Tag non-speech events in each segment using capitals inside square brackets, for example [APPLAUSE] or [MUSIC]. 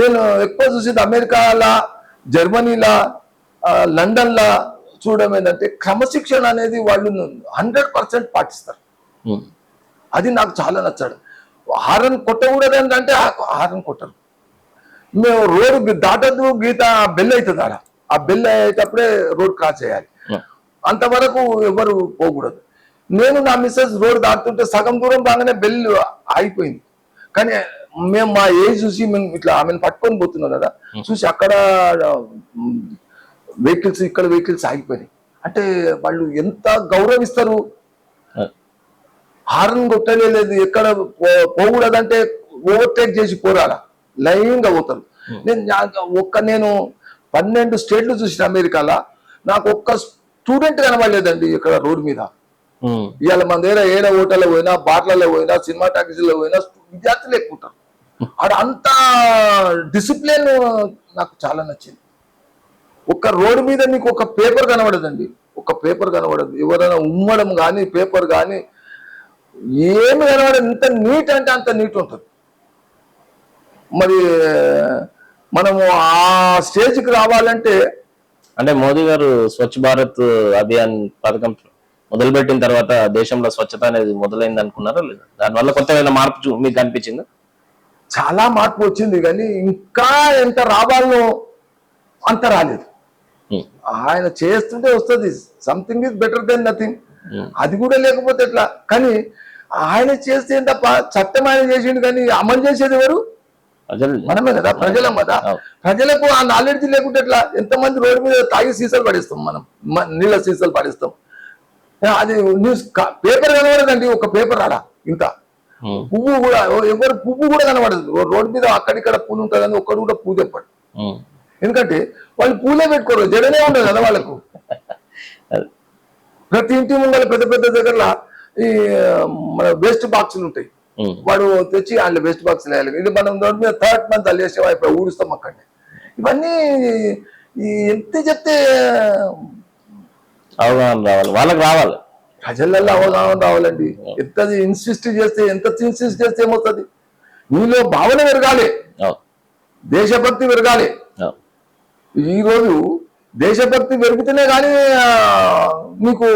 నేను ఎక్కువ చూసేది అమెరికాలా జర్మనీలా లండన్లా చూడడం ఏంటంటే క్రమశిక్షణ అనేది వాళ్ళు హండ్రెడ్ పర్సెంట్ పాటిస్తారు. అది నాకు చాలా నచ్చాడు. హారన్ కొట్టకూడదు ఏంటంటే హారన్ కొట్టరు. మేము రోడ్డు దాటద్దు గీత బెల్ అవుతుంది ఆడ. ఆ బెల్ అయ్యేటప్పుడే రోడ్ క్రాస్ చేయాలి. అంతవరకు ఎవరు పోకూడదు. నేను నా మిస్సెస్ రోడ్ దాటుతుంటే సగం దూరం రాగానే బెల్ ఆగిపోయింది. కానీ మేము మా ఏజ్ చూసి మేము ఇట్లా ఆమెను పట్టుకొని పోతున్నాం కదా చూసి అక్కడ వెహికల్స్ ఇక్కడ వెహికల్స్ ఆగిపోయినాయి. అంటే వాళ్ళు ఎంత గౌరవిస్తారు. హార్న్ కొట్టలేదు ఎక్కడ పో- పోకూడదంటే ఓవర్టేక్ చేసి పోరాలా? లైన్గా పోతారు నేను ఒక్క నేను పన్నెండు స్టేట్లు చూసిన అమెరికాలో నాకు ఒక్క స్టూడెంట్ కనబడలేదండి ఇక్కడ రోడ్ మీద. ఇవాళ మన దగ్గర ఏడ హోటల్లో పోయినా బార్లలో పోయినా సినిమా టాకీస్లో పోయినా విద్యార్థులు ఎక్కువ ఉంటారు. ఆడ అంత డిసిప్లిన్ నాకు చాలా నచ్చింది. ఒక రోడ్డు మీద మీకు ఒక పేపర్ కనబడదండి. ఒక పేపర్ కనబడదు. ఎవరైనా ఉమ్మడం కానీ పేపర్ కానీ ఏమి కనబడదు. ఎంత నీట్ అంటే అంత నీట్ ఉంటుంది. మరి మనము ఆ స్టేజ్కి రావాలంటే అంటే మోదీ గారు స్వచ్ఛ భారత్ అభియాన్ పథకం మొదలుపెట్టిన తర్వాత దేశంలో స్వచ్ఛత అనేది మొదలైంది అనుకున్నారా లేదా? దానివల్ల కొత్త మార్పు మీకు అనిపించిందా? చాలా మార్పు వచ్చింది కానీ ఇంకా ఎంత రావాలనో అంత రాలేదు. ఆయన చేస్తుంటే వస్తుంది something is better than nothing. అది కూడా లేకపోతే ఎట్లా? కానీ ఆయన చేస్తే తప్ప చట్టం ఆయన చేసిండు కానీ అమలు చేసేది ఎవరు? మనమే కదా ప్రజలం కదా. ప్రజలకు ఆ నాలెడ్జ్ లేకుంటే ఎట్లా? ఎంతమంది రోడ్డు మీద తాగి సీసాలు పడిస్తాం మనం నీళ్ళ సీసాలు పడిస్తాం. అది న్యూస్ పేపర్ కనబడదండి ఒక పేపర్ ఆడ ఇంత. పువ్వు కూడా ఎవరు పువ్వు కూడా కనబడదు. రోడ్డు మీద అక్కడిక్కడ పూలు ఉంటుంది కానీ ఒక్కడు కూడా పూజ చెప్పాడు. ఉమ్. ఎందుకంటే వాళ్ళు పూలే పెట్టుకోరు జడనే ఉండదు కదా వాళ్ళకు. ప్రతి ఇంటి ముందర పెద్ద పెద్ద దగ్గర ఈ మన వేస్ట్ బాక్సులు ఉంటాయి. వాడు తెచ్చి అందులో వేస్ట్ బాక్స్ వేయాలి. ఇది మనం రోడ్డు మీద థర్డ్ మంత్ అల్లేసే అయిపోయి ఊడుస్తాం అక్కడనే. ఇవన్నీ ఎంత చెప్తే అవగాహన రావాలి. వాళ్ళకి రావాలి. ప్రజలలో అవగాహన రావాలండి. ఎంత ఇన్సిస్ట్ చేస్తే ఎంత ఇన్సిస్ట్ చేస్తే ఏమవుతుంది? నీలో భావన పెరగాలి. దేశభక్తి పెరగాలి. అవును. ఈ రోజు దేశభక్తి పెరిగితేనే కానీ మీకు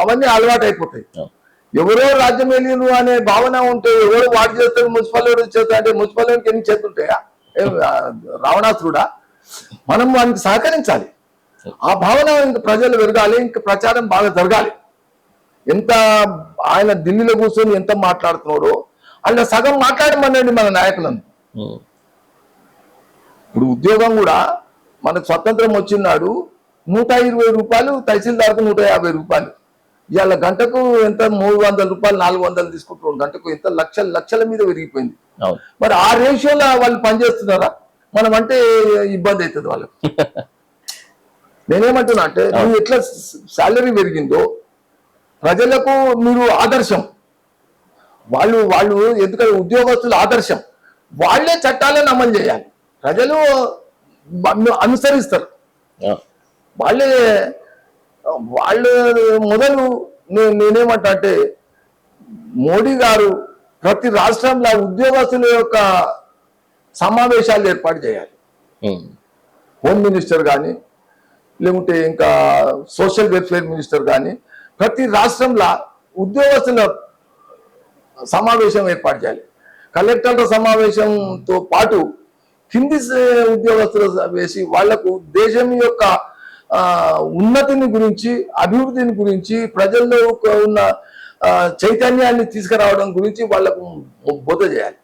అవన్నీ అలవాటు అయిపోతాయి. ఎవరో రాజ్యం వెళ్ళిను అనే భావన ఉంటే ఎవరో వాడు చేస్తాడు మున్సిపల్ చేస్తాడు అంటే మున్సిపల్ ఎన్ని చేతుంటాయా రావణాసురుడా? మనం వానికి సహకరించాలి. ఆ భావన ప్రజలు పెరగాలి ఇంక ప్రచారం బాగా జరగాలి. ఎంత ఆయన ఢిల్లీలో కూర్చొని ఎంత మాట్లాడుతున్నాడో ఆయన సగం మాట్లాడమనండి మన నాయకులను. ఇప్పుడు ఉద్యోగం కూడా మనకు స్వతంత్రం వచ్చినాడు నూట ఇరవై రూపాయలు తహసీల్దార్కు నూట యాభై రూపాయలు. ఇవాళ గంటకు ఎంత? మూడు వందల రూపాయలు నాలుగు వందలు తీసుకుంటున్నారు గంటకు ఎంత? లక్షల లక్షల మీద పెరిగిపోయింది. మరి ఆ రేషియోలో వాళ్ళు పనిచేస్తున్నారా? మనం అంటే ఇబ్బంది అవుతుంది వాళ్ళకు. [LAUGHS] నేనేమంటున్నా అంటే నువ్వు ఎట్లా శాలరీ పెరిగిందో ప్రజలకు మీరు ఆదర్శం. వాళ్ళు వాళ్ళు ఎందుకంటే ఉద్యోగస్తులు ఆదర్శం. వాళ్ళే చట్టాలను అమలు చేయాలి. ప్రజలు అనుసరిస్తారు. వాళ్ళే వాళ్ళు మొదలు నేను నేనేమంటా అంటే మోడీ గారు ప్రతి రాష్ట్రంలో ఉద్యోగస్తుల యొక్క సమావేశాలు ఏర్పాటు చేయాలి. హోమ్ మినిస్టర్ కానీ లేకుంటే ఇంకా సోషల్ వెల్ఫేర్ మినిస్టర్ కానీ ప్రతి రాష్ట్రంలో ఉద్యోగస్తుల సమావేశం ఏర్పాటు చేయాలి. కలెక్టర్ల సమావేశంతో పాటు కింది ఉద్యోగస్తులు వేసి వాళ్ళకు దేశం యొక్క ఉన్నతిని గురించి అభివృద్ధిని గురించి ప్రజల్లో ఒక ఉన్న చైతన్యాన్ని తీసుకురావడం గురించి వాళ్ళకు బోధ చేయాలి.